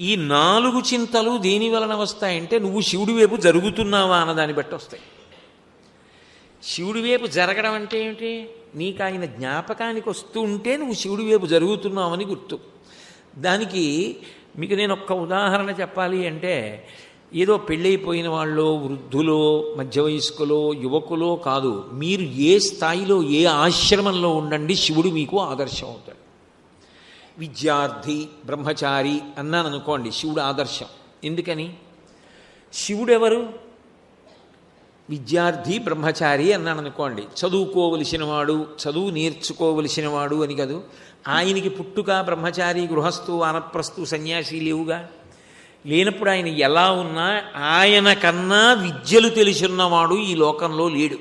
ఈ నాలుగు చింతలు దేని వలన వస్తాయంటే నువ్వు శివుడి వైపు జరుగుతున్నావా అన్నదాన్ని బట్టి వస్తాయి. శివుడి వైపు జరగడం అంటే ఏమిటి? నీకు ఆయన జ్ఞాపకానికి వస్తూ ఉంటే నువ్వు శివుడి వైపు జరుగుతున్నావని గుర్తు. దానికి మీకు నేను ఒక్క ఉదాహరణ చెప్పాలి అంటే ఏదో పెళ్ళైపోయిన వాళ్ళు వృద్ధులో మధ్య వయస్కులో యువకులో కాదు మీరు ఏ స్థాయిలో ఏ ఆశ్రమంలో ఉండండి శివుడు మీకు ఆదర్శం అవుతాడు. విద్యార్థి బ్రహ్మచారి అన్నాను అనుకోండి శివుడు ఆదర్శం. ఎందుకని? శివుడెవరు? విద్యార్థి బ్రహ్మచారి అన్నాను అనుకోండి చదువుకోవలసిన వాడు చదువు నేర్చుకోవలసిన వాడు అని కదూ? ఆయనకి పుట్టుక బ్రహ్మచారి గృహస్థు వానప్రస్థు సన్యాసి లేవుగా? లేనప్పుడు ఆయన ఎలా ఉన్నా ఆయన కన్నా విద్యలు తెలిసిన్నవాడు ఈ లోకంలో లేడు.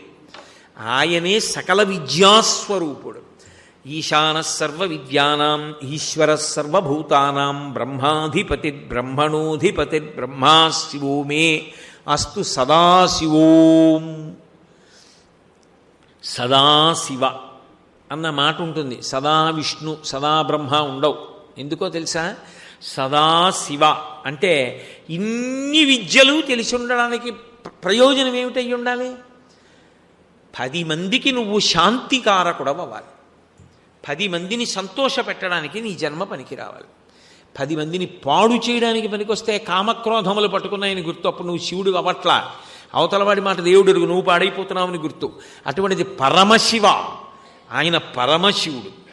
ఆయనే సకల విద్యాస్వరూపుడు. ఈశాన సర్వ విద్యానాం ఈశ్వర సర్వభూతానాం బ్రహ్మాధిపతి బ్రహ్మణోధిపతి బ్రహ్మా శివో మే అస్తు సదాశివోం. సదాశివ అన్న మాట ఉంటుంది సదా విష్ణు సదా బ్రహ్మ ఉండవు. ఎందుకో తెలుసా? సదాశివ అంటే ఇన్ని విద్యలు తెలిసి ఉండడానికి ప్ర- ప్రయోజనం ఏమిటై ఉండాలి పది మందికి నువ్వు శాంతికారకుడవ్వాలి పది మందిని సంతోష పెట్టడానికి నీ జన్మ పనికి రావాలి పది మందిని పాడు చేయడానికి పనికొస్తే కామక్రోధములు పట్టుకున్నాయని గుర్తు. అప్పుడు నువ్వు శివుడు అవట్లా అవతలవాడి మాట దేవుడు ఎరుగు నువ్వు పాడైపోతున్నావని గుర్తు. అటువంటిది పరమశివ. ఆయన పరమశివుడు.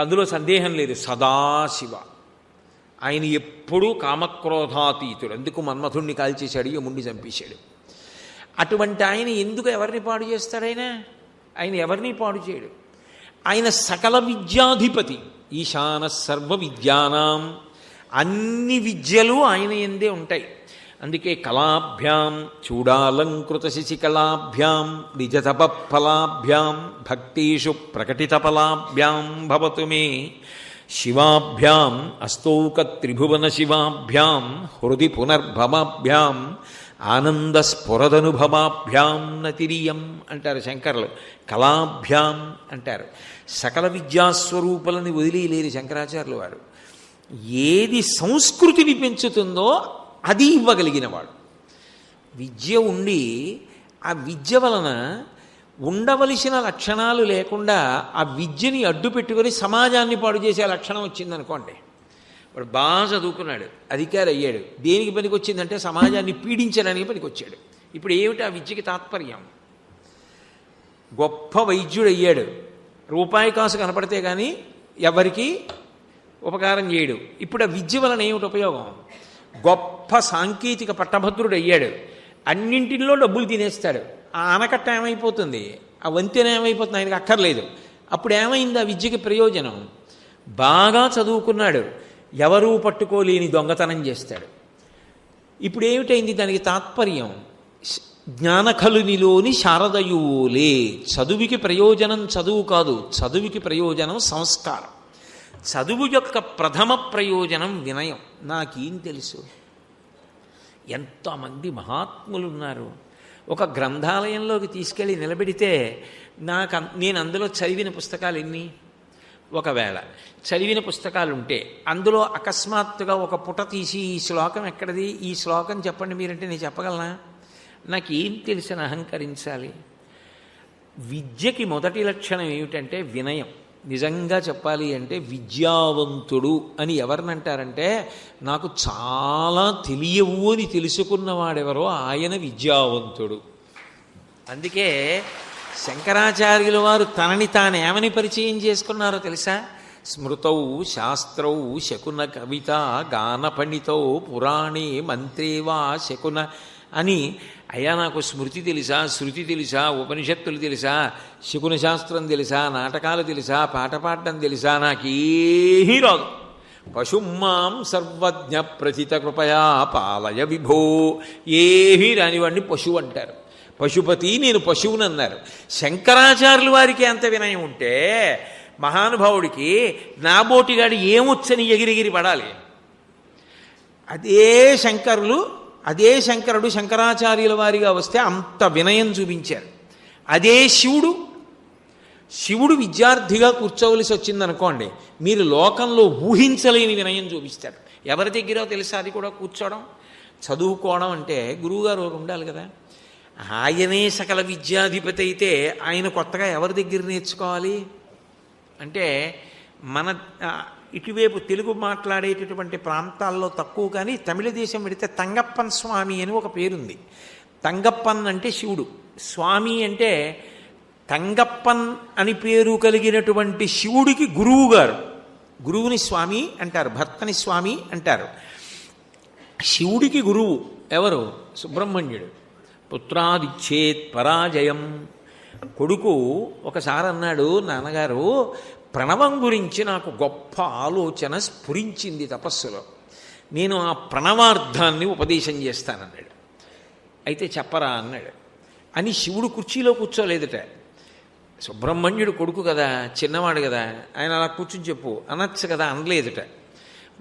అందులో సందేహం లేదు. సదాశివ. ఆయన ఎప్పుడూ కామక్రోధాతీతుడు. అందుకు మన్మథుణ్ణి కాల్చేశాడు యముణ్ణి చంపేశాడు. అటువంటి ఆయన ఎందుకు ఎవరిని పాడు చేస్తాడైనా ఆయన ఎవరిని పాడు చేయడు? ఆయన సకల విద్యాధిపతి. ఈశాన సర్వ విద్యానాం. అన్ని విద్యలు ఆయన ఎందే ఉంటాయి. అందుకే కళాభ్యాం చూడాలంకృత శశికళాభ్యాం నిజతపఫలాభ్యాం భక్తీషు ప్రకటితఫలాభ్యాం భవతు మే. శివాభ్యాం అస్తౌక త్రిభువన శివాభ్యాం హృది పునర్భవాభ్యాం ఆనంద స్ఫురదనుభవాభ్యాం నతిరియం అంటారు శంకర్లు. కళాభ్యాం అంటారు. సకల విద్యాస్వరూపులని వదిలేయలేరు శంకరాచార్యులు వారు. ఏది సంస్కృతిని పెంచుతుందో అది ఇవ్వగలిగినవాడు విద్య ఉండి ఆ విద్య వలన ఉండవలసిన లక్షణాలు లేకుండా ఆ విద్యని అడ్డు పెట్టుకొని సమాజాన్ని పాడు చేసే లక్షణం వచ్చిందనుకోండి. వాడు బాగా చదువుకున్నాడు అధికారి అయ్యాడు దేనికి పనికొచ్చిందంటే సమాజాన్ని పీడించడానికి పనికి వచ్చాడు ఇప్పుడు ఏమిటి ఆ విద్యకి తాత్పర్యం? గొప్ప వైద్యుడు అయ్యాడు రూపాయి కాసు కనపడితే కానీ ఎవరికి? ఉపకారం చేయడు. ఇప్పుడు ఆ విద్య వలన ఏమిటి ఉపయోగం? గొప్ప సాంకేతిక పట్టభద్రుడు అయ్యాడు అన్నింటిలో డబ్బులు తినేస్తాడు. ఆ ఆనకట్ట ఏమైపోతుంది? ఆ వంతెన ఏమైపోతుంది? ఆయనకు అక్కర్లేదు. అప్పుడు ఏమైంది ఆ విద్యకి ప్రయోజనం? బాగా చదువుకున్నాడు. ఎవరూ పట్టుకోలేని దొంగతనం చేస్తాడు. ఇప్పుడు ఏమిటైంది? దానికి తాత్పర్యం. జ్ఞానఖలునిలోని జ్ఞానకలునిలోని చదువుకి ప్రయోజనం చదువు కాదు చదువుకి ప్రయోజనం సంస్కారం. చదువు యొక్క ప్రథమ ప్రయోజనం వినయం. నాకేం తెలుసు? ఎంతమంది మహాత్ములు ఉన్నారు ఒక గ్రంథాలయంలోకి తీసుకెళ్ళి నిలబెడితే నాకు నేను అందులో చదివిన పుస్తకాలు ఎన్ని ఒకవేళ చదివిన పుస్తకాలు ఉంటే అందులో అకస్మాత్తుగా ఒక పుట తీసి ఈ శ్లోకం ఎక్కడిది? ఈ శ్లోకం చెప్పండి మీరంటే నేను చెప్పగలనా? నాకు ఏం తెలిసిన అహంకరించాలి? విద్యకి మొదటి లక్షణం ఏమిటంటే వినయం. నిజంగా చెప్పాలి అంటే విద్యావంతుడు అని ఎవరినంటారంటే నాకు చాలా తెలియవు అని తెలుసుకున్నవాడెవరో ఆయన విద్యావంతుడు. అందుకే శంకరాచార్యుల వారు తనని తాను ఏమని పరిచయం చేసుకున్నారో తెలుసా? స్మృతౌ శాస్త్రౌ శకున కవిత గాన పండితౌ పురాణే మంత్రేవా శకున అని అయ్యా నాకు స్మృతి తెలుసా శృతి తెలుసా ఉపనిషత్తులు తెలుసా శకున శాస్త్రం తెలుసా నాటకాలు తెలుసా పాట పాడడం తెలుసా? నాకేమీ రాదు. పశుమాం సర్వజ్ఞ ప్రథిత కృపయా పాలయ విభో. ఏమీ రానివాడిని పశువు అంటారు. పశుపతి నేను పశువుని అన్నారు. శంకరాచార్యుల వారికి ఎంత వినయం ఉంటే మహానుభావుడికి నాబోటిగాడు ఏమొచ్చని ఎగిరిగిరి పడాలి? అదే శంకరులు అదే శంకరుడు శంకరాచార్యుల వారిగా వస్తే అంత వినయం చూపించారు. అదే శివుడు. శివుడు విద్యార్థిగా కూర్చోవలసి వచ్చిందనుకోండి మీరు లోకంలో ఊహించలేని వినయం చూపిస్తారు. ఎవరి దగ్గర తెలుసా అది కూడా కూర్చోవడం? చదువుకోవడం అంటే గురువుగారు ఒకరు ఉండాలి కదా. ఆయనే సకల విద్యాధిపతి అయితే ఆయన కొత్తగా ఎవరి దగ్గర నేర్చుకోవాలి? అంటే మన ఇటువైపు తెలుగు మాట్లాడేటటువంటి ప్రాంతాల్లో తక్కువ కానీ తమిళ దేశం పెడితే తంగప్పన్ స్వామి అని ఒక పేరుంది. తంగప్పన్ అంటే శివుడు. స్వామి అంటే తంగప్పన్ అని పేరు కలిగినటువంటి శివుడికి గురువు గారు. గురువుని స్వామి అంటారు భర్తని స్వామి అంటారు. శివుడికి గురువు ఎవరు? సుబ్రహ్మణ్యుడు. పుత్రాదిచ్చేత్ పరాజయం. కొడుకు ఒకసారి అన్నాడు నాన్నగారు ప్రణవం గురించి నాకు గొప్ప ఆలోచన స్ఫురించింది తపస్సులో. నేను ఆ ప్రణవార్థాన్ని ఉపదేశం చేస్తానన్నాడు. అయితే చెప్పరా అన్నాడు. అని శివుడు కుర్చీలో కూర్చోలేదుట. సుబ్రహ్మణ్యుడు కొడుకు కదా చిన్నవాడు కదా ఆయన అలా కూర్చుని చెప్పు అనొచ్చు కదా అనలేదుట.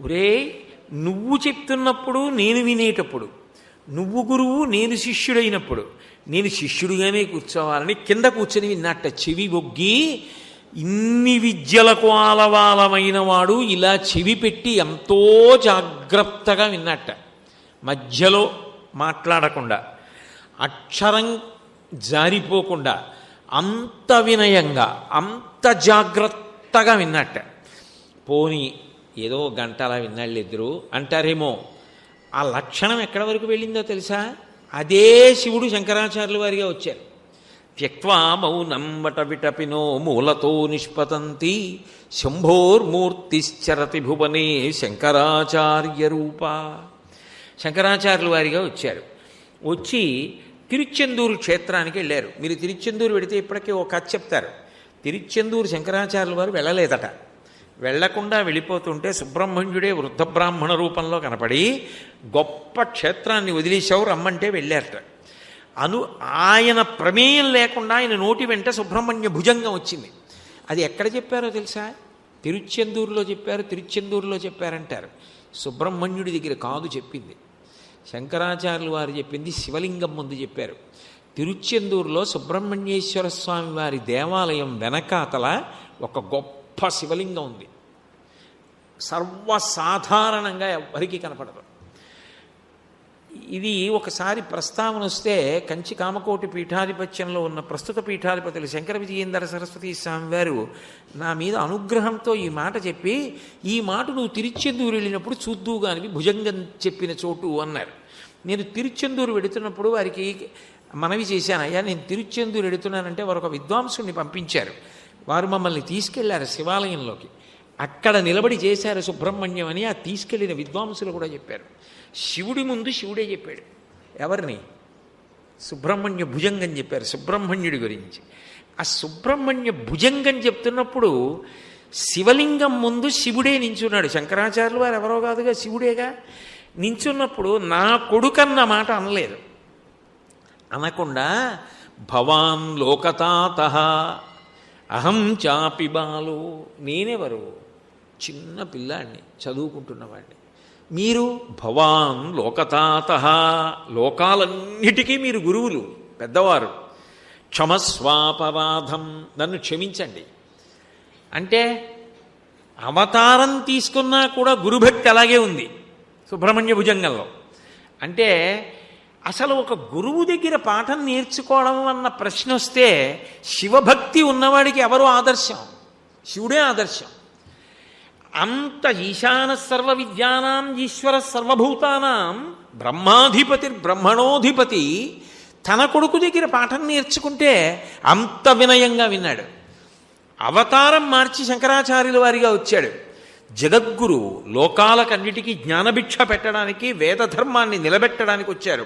ఒరే నువ్వు చెప్తున్నప్పుడు నేను వినేటప్పుడు నువ్వు గురువు నేను శిష్యుడైనప్పుడు. నేను శిష్యుడిగానే కూర్చోవాలని కింద కూర్చొని విన్నట్ట చెవి బొగ్గి ఇన్ని విద్యలకు ఆలవాలమైన వాడు ఇలా చెవి పెట్టి ఎంతో జాగ్రత్తగా విన్నట్ట మధ్యలో మాట్లాడకుండా అక్షరం జారిపోకుండా అంత వినయంగా అంత జాగ్రత్తగా విన్నట్ట పోని ఏదో గంట అలా విన్నాళ్ళు ఇద్దరు అంటారేమో ఆ లక్షణం ఎక్కడి వరకు వెళ్ళిందో తెలుసా? అదే శివుడు శంకరాచార్యుల వారిగా వచ్చారు. త్యక్వా మౌనం వట విటపినో మూలతో నిష్పతంతి శంభోర్మూర్తిశ్చరతి భువనే శంకరాచార్య రూప. శంకరాచార్యుల వారిగా వచ్చారు. వచ్చి తిరుచెందూరు క్షేత్రానికి వెళ్ళారు. మీరు తిరుచెందూరు వెడితే ఇప్పటికే ఒక కథ చెప్తారు. తిరుచెందూరు శంకరాచార్యుల వారు వెళ్ళలేదట. వెళ్ళకుండా వెళ్ళిపోతుంటే సుబ్రహ్మణ్యుడే వృద్ధ బ్రాహ్మణ రూపంలో కనపడి గొప్ప క్షేత్రాన్ని వదిలేశావు రమ్మంటే వెళ్ళారట. అను ఆయన ప్రమేయం లేకుండా ఆయన నోటి వెంట సుబ్రహ్మణ్య భుజంగం వచ్చింది. అది ఎక్కడ చెప్పారో తెలుసా? తిరుచెందూరులో చెప్పారు తిరుచెందూరులో చెప్పారంటారు. సుబ్రహ్మణ్యుడి దగ్గర కాదు చెప్పింది. శంకరాచార్యులు వారు చెప్పింది శివలింగం ముందు చెప్పారు. తిరుచెందూరులో సుబ్రహ్మణ్యేశ్వర స్వామి వారి దేవాలయం వెనకాతల ఒక గొప్ప శివలింగం ఉంది. సర్వసాధారణంగా ఎవరికి కనపడదు. ఇది ఒకసారి ప్రస్తావన వస్తే కంచి కామకోటి పీఠాధిపత్యంలో ఉన్న ప్రస్తుత పీఠాధిపతులు శంకర విజయేందర సరస్వతి స్వామి వారు నా మీద అనుగ్రహంతో ఈ మాట చెప్పి ఈ మాట నువ్వు తిరుచెందూరు వెళ్ళినప్పుడు చూద్దూ అని భుజంగం చెప్పిన చోటు అన్నారు. నేను తిరుచెందూరు వెడుతున్నప్పుడు వారికి మనవి చేశాను అయ్యా నేను తిరుచెందూరు వెడుతున్నానంటే వారు ఒక విద్వాంసుని పంపించారు. వారు మమ్మల్ని తీసుకెళ్ళారు శివాలయంలోకి. అక్కడ నిలబడి చేశారు సుబ్రహ్మణ్యం అని ఆ తీసుకెళ్ళిన విద్వాంసులు కూడా చెప్పారు. శివుడి ముందు శివుడే చెప్పాడు. ఎవరిని? సుబ్రహ్మణ్య భుజంగం చెప్పారు సుబ్రహ్మణ్యుడి గురించి. ఆ సుబ్రహ్మణ్య భుజంగం చెప్తున్నప్పుడు శివలింగం ముందు శివుడే నించున్నాడు. శంకరాచార్యులు వారు ఎవరో కాదుగా శివుడేగా? నించున్నప్పుడు నా కొడుకన్న మాట అనలేదు. అనకుండా భవాన్ లోకతాత అహం చాపి బాలు నేనెవరు? చిన్న పిల్లాడిని చదువుకుంటున్నవాడిని. మీరు భవాన్ లోకతాత లోకాలన్నిటికీ మీరు గురువులు పెద్దవారు. క్షమస్వాపరాధం నన్ను క్షమించండి. అంటే అవతారం తీసుకున్నా కూడా గురుభక్తి అలాగే ఉంది సుబ్రహ్మణ్య భుజంగంలో. అంటే అసలు ఒక గురువు దగ్గర పాఠం నేర్చుకోవడం అన్న ప్రశ్న వస్తే శివభక్తి ఉన్నవాడికి ఎవరు ఆదర్శం? శివుడే ఆదర్శం. అంత ఈశాన సర్వ విద్యానాం ఈశ్వర సర్వభూతానాం బ్రహ్మాధిపతి బ్రహ్మణోధిపతి తన కొడుకు దగ్గర పాఠం నేర్చుకుంటే అంత వినయంగా విన్నాడు. అవతారం మార్చి శంకరాచార్యుల వారిగా వచ్చాడు. జగద్గురు లోకాలకన్నిటికీ జ్ఞానభిక్ష పెట్టడానికి వేదధర్మాన్ని నిలబెట్టడానికి వచ్చారు.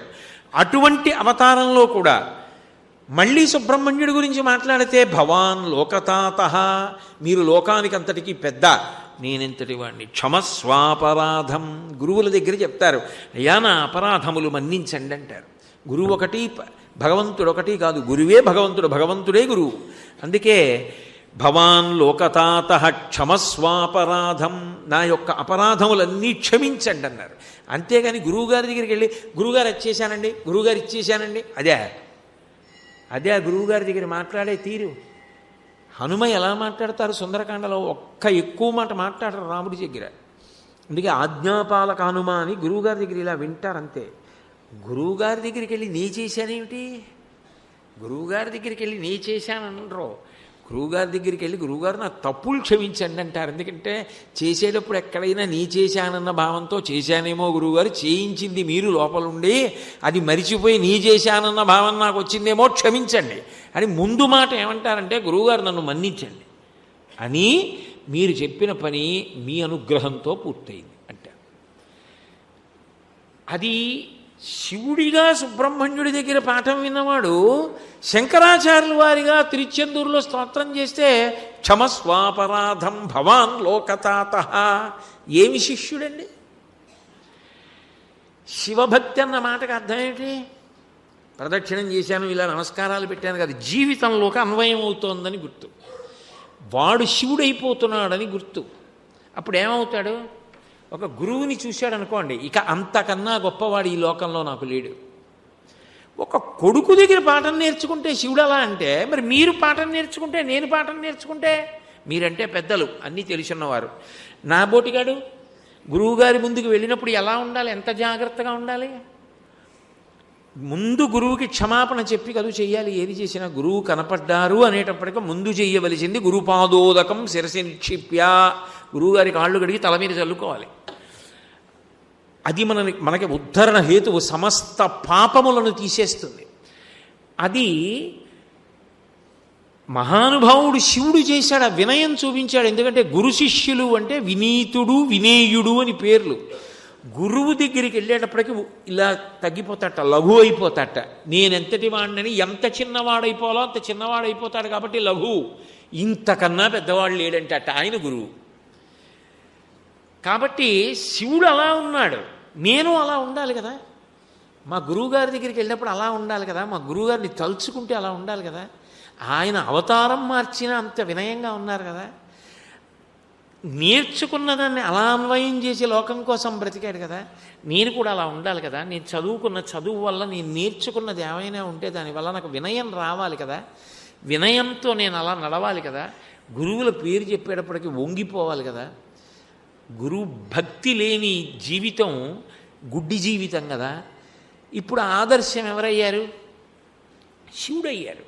అటువంటి అవతారంలో కూడా మళ్ళీ సుబ్రహ్మణ్యుడి గురించి మాట్లాడితే భవాన్ లోకతాత మీరు లోకానికి అంతటికీ పెద్ద. నేనెంతటి వాడిని క్షమస్వాపరాధం. గురువుల దగ్గర చెప్తారు. అయ్యా నా అపరాధములు మన్నించండి అంటారు. గురువు ఒకటి భగవంతుడు ఒకటి కాదు. గురువే భగవంతుడు భగవంతుడే గురువు. అందుకే భవాన్ లోకతాత క్షమస్వాపరాధం నా యొక్క అపరాధములన్నీ క్షమించండి అన్నారు. అంతేగాని గురువుగారి దగ్గరికి వెళ్ళి గురువుగారు వచ్చేసానండి గురువుగారు ఇచ్చేసానండి అదే. అదే ఆ గురువుగారి దగ్గర మాట్లాడే తీరు. హనుమ ఎలా మాట్లాడతారు? సుందరకాండలో ఒక్క ఎక్కువ మాట మాట్లాడరు రాముడి దగ్గర. అందుకే ఆజ్ఞాపాలక హనుమ అని గురువుగారి దగ్గర ఇలా వింటారంతే. గురువుగారి దగ్గరికి వెళ్ళి నీ చేశానేమిటి? గురువుగారి దగ్గరికి వెళ్ళి నీ చేశాననరు. గురువుగారి దగ్గరికి వెళ్ళి గురువుగారు నా తప్పులు క్షమించండి అంటారు. ఎందుకంటే చేసేటప్పుడు ఎక్కడైనా నీ చేశానన్న భావంతో చేశానేమో గురువుగారు చేయించింది మీరు లోపలుండి అది మరిచిపోయి నీ చేశానన్న భావం నాకు వచ్చిందేమో క్షమించండి అని ముందు మాట ఏమంటారంటే గురువుగారు నన్ను మన్నించండి. అని మీరు చెప్పిన పని మీ అనుగ్రహంతో పూర్తయింది అంటారు. అది శివుడిగా సుబ్రహ్మణ్యుడి దగ్గర పాఠం విన్నవాడు శంకరాచార్యుల వారిగా తిరుచెందూరులో స్తోత్రం చేస్తే క్షమస్వాపరాధం భవాన్ లోకతాత. ఏమి శిష్యుడండి? శివభక్తి అన్న మాటకు అర్థం ఏంటి? ప్రదక్షిణం చేశాను ఇలా నమస్కారాలు పెట్టాను కదా జీవితంలోకి అన్వయం అవుతోందని గుర్తు. వాడు శివుడైపోతున్నాడని గుర్తు. అప్పుడు ఏమవుతాడు? ఒక గురువుని చూశాడు అనుకోండి ఇక అంతకన్నా గొప్పవాడు ఈ లోకంలో నాకు లేడు. ఒక కొడుకు దగ్గర పాఠం నేర్చుకుంటే శివుడు అలా అంటే మరి మీరు పాఠం నేర్చుకుంటే నేను పాఠం నేర్చుకుంటే? మీరంటే పెద్దలు అన్నీ తెలుసున్నవారు నా బోటిగాడు గురువుగారి ముందుకు వెళ్ళినప్పుడు ఎలా ఉండాలి? ఎంత జాగ్రత్తగా ఉండాలి? ముందు గురువుకి క్షమాపణ చెప్పి కదు చెయ్యాలి ఏది చేసినా గురువు కనపడ్డారు అనేటప్పటికీ ముందు చెయ్యవలసింది గురుపాదోదకం శిరసి నిక్షిప్య గురువుగారి కాళ్ళు కడిగి తల మీద చల్లుకోవాలి. అది మనని మనకి ఉద్ధరణ హేతువు సమస్త పాపములను తీసేస్తుంది. అది మహానుభావుడు శివుడు చేశాడు ఆ వినయం చూపించాడు. ఎందుకంటే గురు శిష్యులు అంటే వినీతుడు వినేయుడు అని పేర్లు. గురువు దగ్గరికి వెళ్ళేటప్పటికి ఇలా తగ్గిపోతాట లఘు అయిపోతాట. నేనెంతటి వాడినని ఎంత చిన్నవాడైపోవాలో అంత చిన్నవాడైపోతాడు కాబట్టి లఘు. ఇంతకన్నా పెద్దవాడు లేడంటట ఆయన గురువు. కాబట్టి శివుడు అలా ఉన్నాడు. నేను అలా ఉండాలి కదా. మా గురువుగారి దగ్గరికి వెళ్ళినప్పుడు అలా ఉండాలి కదా. మా గురువుగారిని తలుచుకుంటే అలా ఉండాలి కదా. ఆయన అవతారం మార్చిన అంత వినయంగా ఉన్నారు కదా. నేర్చుకున్న దాన్ని అలా అన్వయం చేసి లోకం కోసం బ్రతికాడు కదా. నేను కూడా అలా ఉండాలి కదా. నేను చదువుకున్న చదువు వల్ల నేను నేర్చుకున్నది ఏమైనా ఉంటే దానివల్ల నాకు వినయం రావాలి కదా. వినయంతో నేను అలా నడవాలి కదా. గురువుల పేరు చెప్పేటప్పటికి వంగిపోవాలి కదా. గురువు భక్తి లేని జీవితం గుడ్డి జీవితం కదా. ఇప్పుడు ఆదర్శం ఎవరయ్యారు? శివుడయ్యారు.